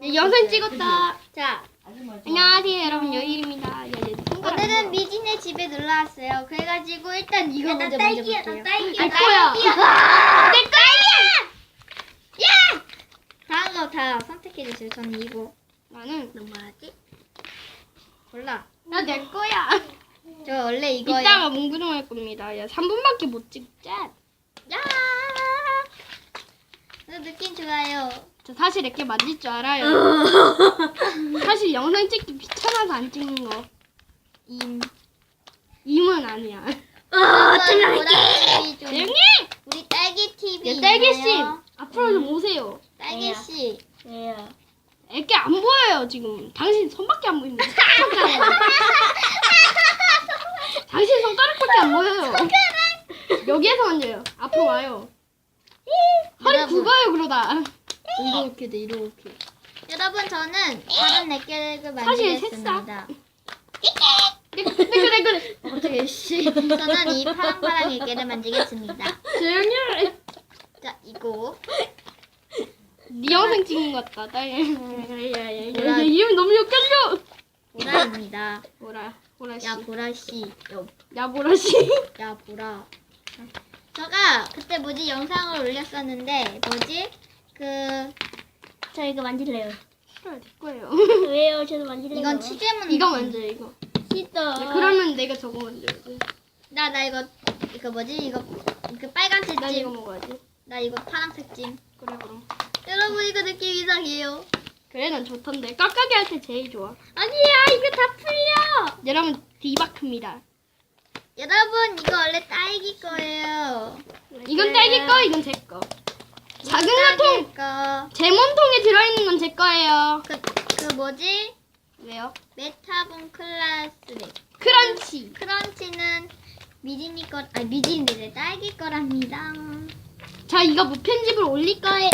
네, 영상 찍었다. 자, 안녕하세요, 여러분. 여일입니다. 야, 얘 손가락 오늘은. 미진의 집에 놀러 왔어요. 그래가지고 일단 이거 먼저 딸기야, 먼저 나 볼게요. 딸기야. 내 거야. 내 거야! 야! 다음 거 다 선택해 주세요. 저는 이거 나는 너 뭐하지? 골라. 나 내 거야. 저 원래 이거요. 이따가 문구점 할 겁니다. 야, 3분밖에 못 찍자. 야! 저 느낌 좋아요. 저 사실 이렇게 만질 줄 알아요. 사실 영상 찍기 귀찮아서 안 찍는 거. 임. 임은 아니야. 어, 조용히 조용히! 우리 딸기 TV. 야, 딸기씨! 있나요? 앞으로 좀 오세요. 딸기 씨. 왜요? 애게 안 보여요, 지금. 당신 손밖에 안 보입니다. 손가락. 당신 손가락밖에 안 보여요. 여기에서 만져요. 앞으로 와요. 허리 여러분. 굽어요, 그러다. 이렇게 돼 이렇게. 여러분 저는 다른 넷개를 만들겠습니다. 그래, 그래. 어떻게 씨? 저는 이 파랑파랑 넷개를 만들겠습니다. 조용히 해. 자 이거 네 영상 찍는 것 같다. 딸. 뭐라- 야야야야. 이름이 너무 헷갈려. 보라입니다. 보라, 보라 씨. 야 보라 씨. 야, 야, 보라 씨. 야 보라. 제가 그때 뭐지 영상을 올렸었는데 뭐지 그 저 이거 만질래요. 거예요. 왜요? 저도 만질래요. 이건 치즈문 이거 만져, 이거. 싫다. 네, 그러면 내가 저거 만져야지. 나 나 이거 이거 뭐지 이거 그 빨간색 난 이거 찜. 먹어야지. 나 이거 파란색 찜. 그래, 그럼. 여러분 이거 느낌 이상해요. 그래, 난 좋던데. 깍깍이 할 때 제일 좋아. 아니야 이거 다 풀려. 여러분, 디바크입니다. 여러분 이거 원래 딸기 거예요. 이건 딸기 거, 이건 제 거. 작은 통! 거. 제 몸통에 들어있는 건 제 거예요. 그, 그 뭐지? 왜요? 메타본 클라스래. 크런치. 크런치는 미진이 거, 아니 미진이래 딸기 거랍니다. 자, 이거 무편집을 올릴 거예요.